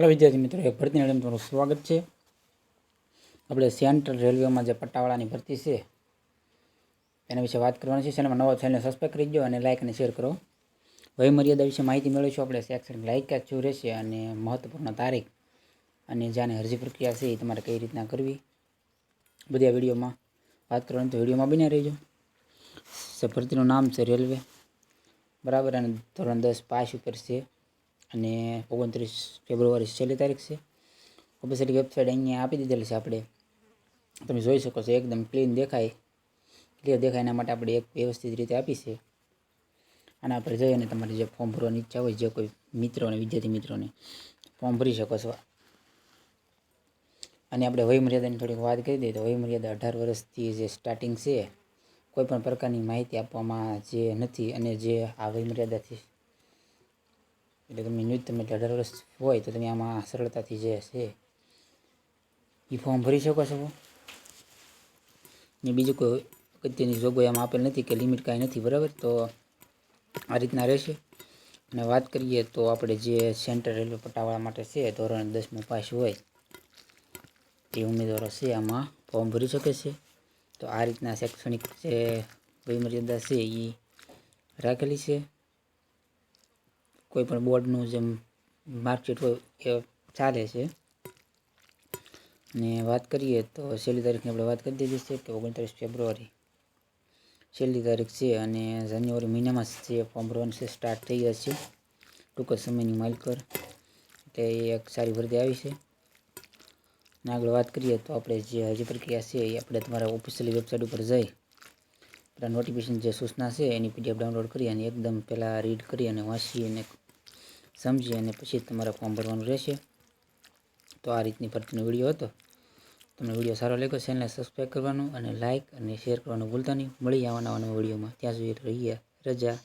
હાલો વિદ્યાર્થી મિત્રો, એક ભરતી મેડમ તમારું સ્વાગત છે. આપણે સેન્ટ્રલ રેલવેમાં જે પટ્ટાવાળાની ભરતી છે, એના વિશે વાત કરવાની છે. ચેનલમાં નવો ચેનલને સબસ્ક્રાઈબ કરી દો અને લાઇક અને શેર કરો. વય મર્યાદા વિશે માહિતી મેળવીશું. આપણે શૈક્ષણિક લાયકાત શું રહેશે અને મહત્વપૂર્ણ તારીખ અને જ્યાંની અરજી પ્રક્રિયા છે એ તમારે કઈ રીતના કરવી. બધી આ વિડીયોમાં વાત કરવાની તો વિડીયોમાં બીને રહેજો. ભરતીનું નામ છે રેલવે. બરાબર? અને ધોરણ દસ પાસ ઉપર છે. અને ઓગણત્રીસ ફેબ્રુઆરી છેલ્લી તારીખ છે. ઓફિશિયલી વેબસાઇટ અહીંયા આપી દીધેલી છે આપણે. તમે જોઈ શકો છો, એકદમ ક્લીન દેખાય. ક્લિયર દેખાય એના માટે આપણે એક વ્યવસ્થિત રીતે આપી છે. આના પર જઈ અને તમારે જે ફોર્મ ભરવાની ઈચ્છા હોય, જે કોઈ મિત્રોને, વિદ્યાર્થી મિત્રોને ફોર્મ ભરી શકો છો. અને આપણે વયમર્યાદાની થોડીક વાત કરી દઈએ તો વયમર્યાદા અઢાર વર્ષથી જે સ્ટાર્ટિંગ છે કોઈપણ પ્રકારની માહિતી આપવામાં જે નથી અને જે આ વય મર્યાદાથી એટલે તમે ન્યૂઝ તમે હોય તો તમે આમાં સરળતાથી જે છે એ ફોર્મ ભરી શકો છો. ને બીજું કોઈ અગત્યની જોગવાઈ આમાં આપેલ નથી કે લિમિટ કાંઈ નથી, બરાબર? તો આ રીતના રહેશે. અને વાત કરીએ તો આપણે જે સેન્ટ્રલ રેલવે પટ્ટાવાળા માટે છે, ધોરણ દસમું પાસ હોય તે ઉમેદવારો છે આમાં ફોર્મ ભરી શકે છે. તો આ રીતના શૈક્ષણિક જે વયમર્યાદા છે એ રાખેલી છે. કોઈ પણ બોર્ડનું જેમ માર્કશીટ હોય એ ચાલે છે. ને વાત કરીએ તો છેલ્લી તારીખની આપણે વાત કરી દીધી છે કે ઓગણત્રીસ ફેબ્રુઆરી. છેલ્લી તારીખ છે અને જાન્યુઆરી મહિનામાં જે ફોર્મ ભરવાનું છે સ્ટાર્ટ થઈ જશે ટૂંક જ સમયની માલકર તે એક સારી ભરતી આવી છે. અને આગળ વાત કરીએ તો આપણે જે હજી પ્રક્રિયા છે એ આપણે તમારા ઓફિશિયલી વેબસાઇટ ઉપર જઈ. આપણા નોટિફિકેશન જે સૂચના છે એની પીડીએફ ડાઉનલોડ કરી અને એકદમ પહેલાં રીડ કરી અને વાંચી અને સમજી અને પછી તમારે ફોર્મ ભરવાનું રહેશે. તો આ રીતની ભરતીનો વીડિયો હતો. તમને વીડિયો સારો લાગ્યો ચેનલને સબસ્ક્રાઈબ કરવાનું અને લાઇક અને શેર કરવાનું ભૂલતા નહીં. મળી આવવાના વિડીયોમાં. ત્યાં સુધી રહીએ. રજા.